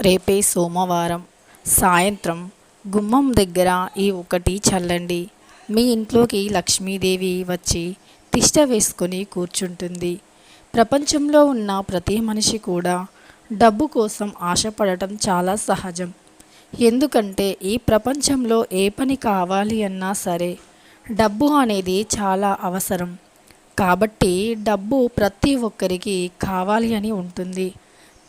రేపే సోమవారం. సాయంత్రం గుమ్మం దగ్గర ఈ ఒకటి చల్లండి. మీ ఇంట్లోకి లక్ష్మీదేవి వచ్చి తిష్ట వేసుకొని కూర్చుంటుంది. ప్రపంచంలో ఉన్న ప్రతి మనిషి కూడా డబ్బు కోసం ఆశపడటం చాలా సహజం. ఎందుకంటే ఈ ప్రపంచంలో ఏ పని కావాలి అన్నా సరే డబ్బు అనేది చాలా అవసరం. కాబట్టి డబ్బు ప్రతి ఒక్కరికి కావాలి అని ఉంటుంది.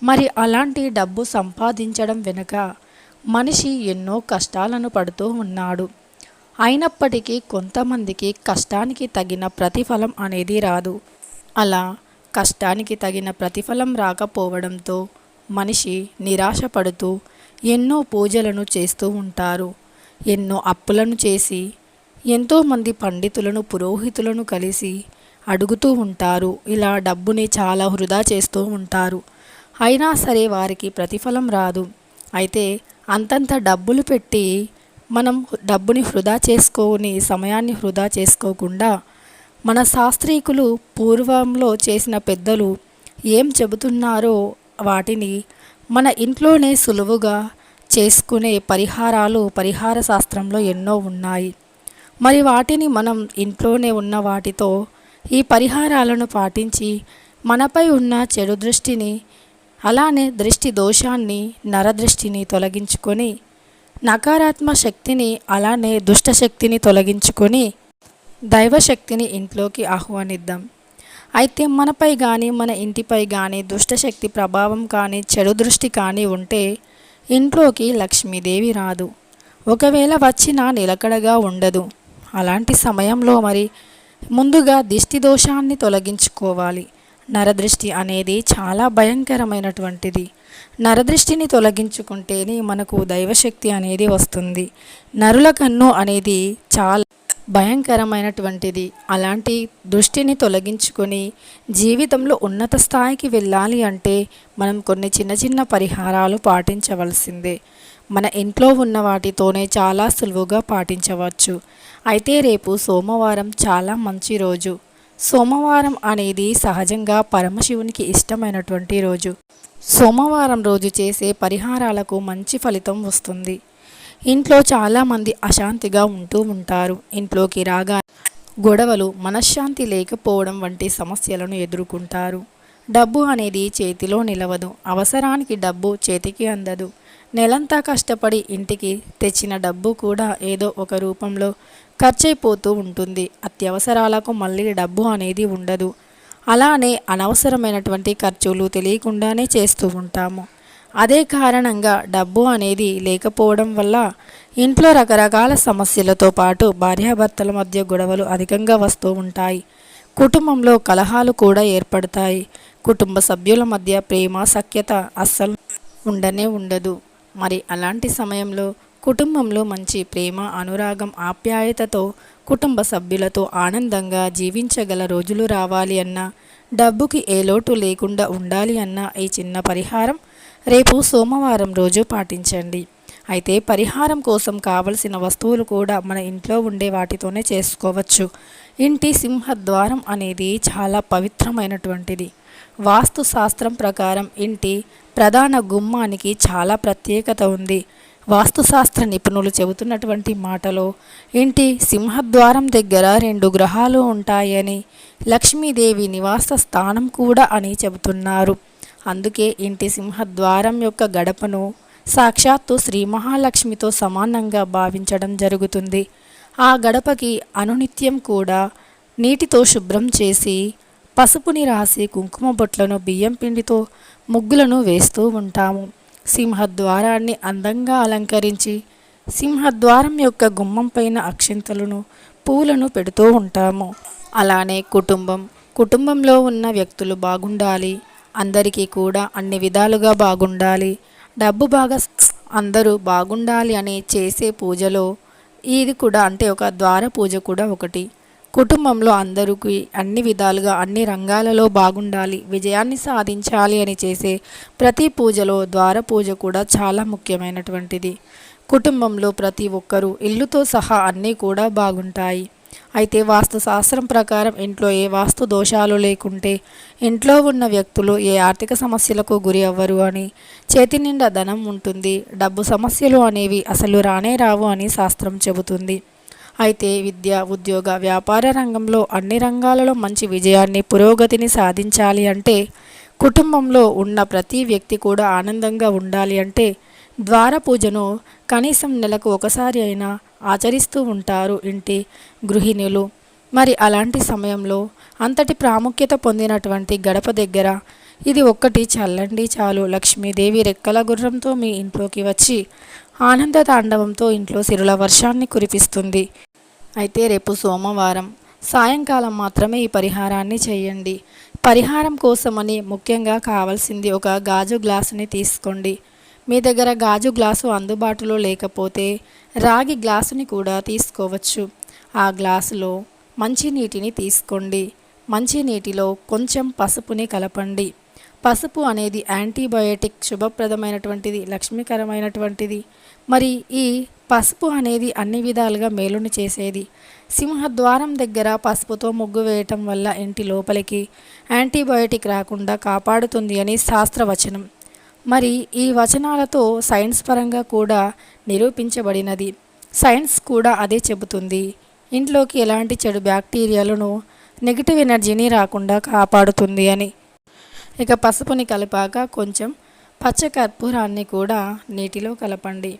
మరి అలాంటి డబ్బు సంపాదించడం వెనుక మనిషి ఎన్నో కష్టాలను పడుతూ ఉన్నాడు. అయినప్పటికీ కొంతమందికి కష్టానికి తగిన ప్రతిఫలం అనేది రాదు. అలా కష్టానికి తగిన ప్రతిఫలం రాకపోవడంతో మనిషి నిరాశపడుతూ ఎన్నో పూజలను చేస్తూ ఉంటారు. ఎన్నో అప్పులను చేసి ఎంతోమంది పండితులను పురోహితులను కలిసి అడుగుతూ ఉంటారు. ఇలా డబ్బుని చాలా వృధా చేస్తూ ఉంటారు. అయినా సరే వారికి ప్రతిఫలం రాదు. అయితే అంతంత డబ్బులు పెట్టి మనం డబ్బుని వృధా చేసుకొని సమయాన్ని వృధా చేసుకోకుండా మన శాస్త్రీకులు పూర్వంలో చేసిన పెద్దలు ఏం చెబుతున్నారో వాటిని మన ఇంట్లోనే సులువుగా చేసుకునే పరిహారాలు పరిహార శాస్త్రంలో ఎన్నో ఉన్నాయి. మరి వాటిని మనం ఇంట్లోనే ఉన్న వాటితో ఈ పరిహారాలను పాటించి మనపై ఉన్న చెడు దృష్టిని అలానే దృష్టి దోషాన్ని నరదృష్టిని తొలగించుకొని నకారాత్మ శక్తిని అలానే దుష్ట శక్తిని తొలగించుకొని దైవశక్తిని ఇంట్లోకి ఆహ్వానిద్దాం. అయితే మనపై కానీ మన ఇంటిపై కానీ దుష్టశక్తి ప్రభావం కానీ చెడు దృష్టి కానీ ఉంటే ఇంట్లోకి లక్ష్మీదేవి రాదు. ఒకవేళ వచ్చినా నిలకడగా ఉండదు. అలాంటి సమయంలో మరి ముందుగా దిష్టి దోషాన్ని తొలగించుకోవాలి. నరదృష్టి అనేది చాలా భయంకరమైనటువంటిది. నరదృష్టిని తొలగించుకుంటేనే మనకు దైవశక్తి అనేది వస్తుంది. నరుల కన్ను అనేది చాలా భయంకరమైనటువంటిది. అలాంటి దృష్టిని తొలగించుకొని జీవితంలో ఉన్నత స్థాయికి వెళ్ళాలి అంటే మనం కొన్ని చిన్న చిన్న పరిహారాలు పాటించవలసిందే. మన ఇంట్లో ఉన్న వాటితోనే చాలా సులువుగా పాటించవచ్చు. అయితే రేపు సోమవారం చాలా మంచి రోజు. సోమవారం అనేది సహజంగా పరమశివునికి ఇష్టమైనటువంటి రోజు. సోమవారం రోజు చేసే పరిహారాలకు మంచి ఫలితం వస్తుంది. ఇంట్లో చాలామంది అశాంతిగా ఉంటూ ఉంటారు. ఇంట్లోకి రాగా గొడవలు మనశ్శాంతి లేకపోవడం వంటి సమస్యలను ఎదుర్కొంటారు. డబ్బు అనేది చేతిలో నిలవదు. అవసరానికి డబ్బు చేతికి అందదు. నెలంతా కష్టపడి ఇంటికి తెచ్చిన డబ్బు కూడా ఏదో ఒక రూపంలో ఖర్చయిపోతూ ఉంటుంది. అత్యవసరాలకు మళ్ళీ డబ్బు అనేది ఉండదు. అలానే అనవసరమైనటువంటి ఖర్చులు తెలియకుండానే చేస్తూ ఉంటాము. అదే కారణంగా డబ్బు అనేది లేకపోవడం వల్ల ఇంట్లో రకరకాల సమస్యలతో పాటు భార్యాభర్తల మధ్య గొడవలు అధికంగా వస్తూ ఉంటాయి. కుటుంబంలో కలహాలు కూడా ఏర్పడతాయి. కుటుంబ సభ్యుల మధ్య ప్రేమ సఖ్యత అస్సలు ఉండనే ఉండదు. మరి అలాంటి సమయంలో కుటుంబంలో మంచి ప్రేమ అనురాగం ఆప్యాయతతో కుటుంబ సభ్యులతో ఆనందంగా జీవించగల రోజులు రావాలి అన్నా డబ్బుకి ఏ లోటు లేకుండా ఉండాలి అన్న ఈ చిన్న పరిహారం రేపు సోమవారం రోజు పాటించండి. అయితే పరిహారం కోసం కావలసిన వస్తువులు కూడా మన ఇంట్లో ఉండే వాటితోనే చేసుకోవచ్చు. ఇంటి సింహద్వారం అనేది చాలా పవిత్రమైనటువంటిది. వాస్తు శాస్త్రం ప్రకారం ఇంటి ప్రధాన గుమ్మానికి చాలా ప్రత్యేకత ఉంది. వాస్తుశాస్త్ర నిపుణులు చెబుతున్నటువంటి మాటలో ఇంటి సింహద్వారం దగ్గర రెండు గ్రహాలు ఉంటాయని? లక్ష్మీదేవి నివాస స్థానం కూడా అని చెబుతున్నారు. అందుకే ఇంటి సింహద్వారం యొక్క గడపను సాక్షాత్తు శ్రీ మహాలక్ష్మితో సమానంగా భావించడం జరుగుతుంది. ఆ గడపకి అనునిత్యం కూడా నీటితో శుభ్రం చేసి పసుపుని రాసి కుంకుమ బొట్లను బియ్యం పిండితో ముగ్గులను వేస్తూ ఉంటాము. సింహద్వారాన్ని అందంగా అలంకరించి సింహద్వారం యొక్క గుమ్మం పైన అక్షింతలను పూలను పెడుతూ ఉంటాము. అలానే కుటుంబం. కుటుంబంలో ఉన్న వ్యక్తులు బాగుండాలి. అందరికీ కూడా అన్ని విధాలుగా బాగుండాలి. డబ్బు బాగా అందరూ బాగుండాలి అని చేసే పూజలో ఇది కూడా అంటే ఒక ద్వార పూజ కూడా ఒకటి. కుటుంబంలో అందరికీ అన్ని విధాలుగా అన్ని రంగాలలో బాగుండాలి విజయాన్ని సాధించాలి అని చేసే ప్రతి పూజలో ద్వార పూజ కూడా చాలా ముఖ్యమైనటువంటిది. కుటుంబంలో ప్రతి ఒక్కరూ ఇల్లుతో సహా అన్నీ కూడా బాగుంటాయి. అయితే వాస్తు శాస్త్రం ప్రకారం ఇంట్లో ఏ వాస్తు దోషాలు లేకుంటే ఇంట్లో ఉన్న వ్యక్తులు ఏ ఆర్థిక సమస్యలకు గురి అవ్వరు అని చేతి నిండా ధనం ఉంటుంది. డబ్బు సమస్యలు అనేవి అసలు రానే రావు అని శాస్త్రం చెబుతుంది. అయితే విద్య ఉద్యోగ వ్యాపార రంగంలో అన్ని రంగాలలో మంచి విజయాన్ని పురోగతిని సాధించాలి అంటే కుటుంబంలో ఉన్న ప్రతి వ్యక్తి కూడా ఆనందంగా ఉండాలి అంటే ద్వార పూజను కనీసం నెలకు ఒకసారి అయినా ఆచరిస్తూ ఉంటారు ఇంటి గృహిణులు. మరి అలాంటి సమయంలో అంతటి ప్రాముఖ్యత పొందినటువంటి గడప దగ్గర ఇది ఒక్కటి చల్లండి చాలు. లక్ష్మీదేవి రెక్కల గుర్రంతో మీ ఇంట్లోకి వచ్చి ఆనంద తాండవంతో ఇంట్లో సిరుల వర్షాన్ని కురిపిస్తుంది. అయితే రేపు సోమవారం సాయంకాలం మాత్రమే ఈ పరిహారాన్ని చేయండి. పరిహారం కోసమని ముఖ్యంగా కావాల్సింది ఒక గాజు గ్లాసుని తీసుకోండి. మీ దగ్గర గాజు గ్లాసు అందుబాటులో లేకపోతే రాగి గ్లాసుని కూడా తీసుకోవచ్చు. ఆ గ్లాసులో మంచినీటిని తీసుకోండి. మంచినీటిలో కొంచెం పసుపుని కలపండి. పసుపు అనేది యాంటీబయోటిక్ శుభప్రదమైనటువంటిది లక్ష్మీకరమైనటువంటిది. మరి ఈ పసుపు అనేది అన్ని విధాలుగా మేలును చేసేది. సింహద్వారం దగ్గర పసుపుతో ముగ్గు వేయటం వల్ల ఇంటి లోపలికి యాంటీబయోటిక్ రాకుండా కాపాడుతుంది అని శాస్త్రవచనం. మరి ఈ వచనాలతో సైన్స్ పరంగా కూడా నిరూపించబడినది. సైన్స్ కూడా అదే చెబుతుంది. ఇంట్లోకి ఎలాంటి చెడు బ్యాక్టీరియాలను నెగిటివ్ ఎనర్జీని రాకుండా కాపాడుతుంది అని. ఇక పసుపుని కలిపాక కొంచెం పచ్చకర్పూరాన్ని కూడా నీటిలో కలపండి.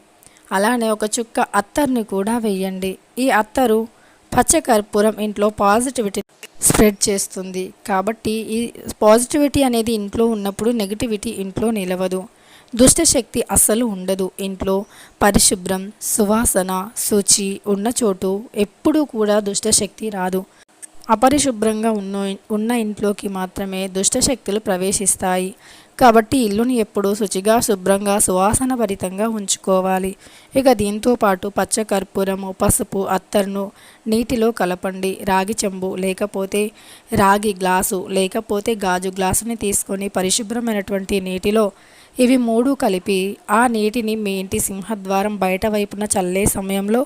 అలానే ఒక చుక్క అత్తర్ని కూడా వేయండి. ఈ అత్తరు పచ్చకర్పూరం ఇంట్లో పాజిటివిటీ స్ప్రెడ్ చేస్తుంది. కాబట్టి ఈ పాజిటివిటీ అనేది ఇంట్లో ఉన్నప్పుడు నెగిటివిటీ ఇంట్లో నిలవదు. దుష్టశక్తి అస్సలు ఉండదు. ఇంట్లో పరిశుభ్రం సువాసన శుచి ఉన్న చోటు ఎప్పుడూ కూడా దుష్టశక్తి రాదు. అపరిశుభ్రంగా ఉన్న ఉన్న ఇంట్లోకి మాత్రమే దుష్టశక్తులు ప్రవేశిస్తాయి. కాబట్టి ఇల్లుని ఎప్పుడూ శుచిగా శుభ్రంగా సువాసన భరితంగా ఉంచుకోవాలి. ఇక దీంతో పాటు పచ్చకర్పూరము పసుపు అత్తర్ను నీటిలో కలపండి. రాగి చెంబు లేకపోతే రాగి గ్లాసు లేకపోతే గాజు గ్లాసుని తీసుకొని పరిశుభ్రమైనటువంటి నీటిలో ఇవి మూడు కలిపి ఆ నీటిని మీ ఇంటి సింహద్వారం బయట వైపున చల్లే సమయంలో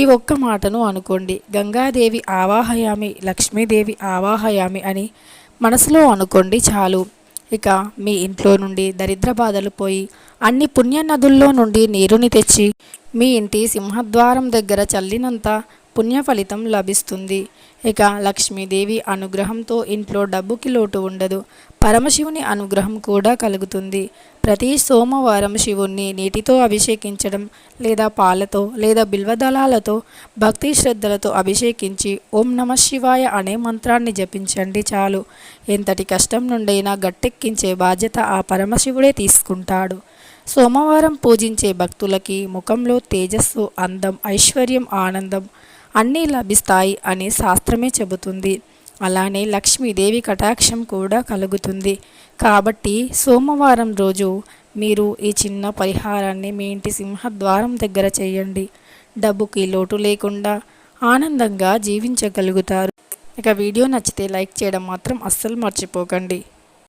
ఈ ఒక్క మాటను అనుకోండి. గంగాదేవి ఆవాహయామి లక్ష్మీదేవి ఆవాహయామి అని మనసులో అనుకోండి చాలు. ఇక మీ ఇంట్లో నుండి దరిద్ర బాధలు పోయి అన్ని పుణ్య నదుల్లో నుండి నీరుని తెచ్చి మీ ఇంటి సింహద్వారం దగ్గర చల్లినంత పుణ్య ఫలితం లభిస్తుంది. ఇక లక్ష్మీదేవి అనుగ్రహంతో ఇంట్లో డబ్బుకి లోటు ఉండదు. పరమశివుని అనుగ్రహం కూడా కలుగుతుంది. ప్రతి సోమవారం శివుణ్ణి నీటితో అభిషేకించడం లేదా పాలతో లేదా బిల్వదళాలతో భక్తి శ్రద్ధలతో అభిషేకించి ఓం నమ శివాయ అనే మంత్రాన్ని జపించండి చాలు. ఎంతటి కష్టం నుండైనా గట్టెక్కించే బాధ్యత ఆ పరమశివుడే తీసుకుంటాడు. సోమవారం పూజించే భక్తులకి ముఖంలో తేజస్సు అందం ఐశ్వర్యం ఆనందం అన్నీ లభిస్తాయి అని శాస్త్రమే చెబుతుంది. అలానే లక్ష్మీదేవి కటాక్షం కూడా కలుగుతుంది. కాబట్టి సోమవారం రోజు మీరు ఈ చిన్న పరిహారాన్ని మీ ఇంటి సింహద్వారం దగ్గర చేయండి. డబ్బుకి లోటు లేకుండా ఆనందంగా జీవించగలుగుతారు. ఇక వీడియో నచ్చితే లైక్ చేయడం మాత్రం అస్సలు మర్చిపోకండి.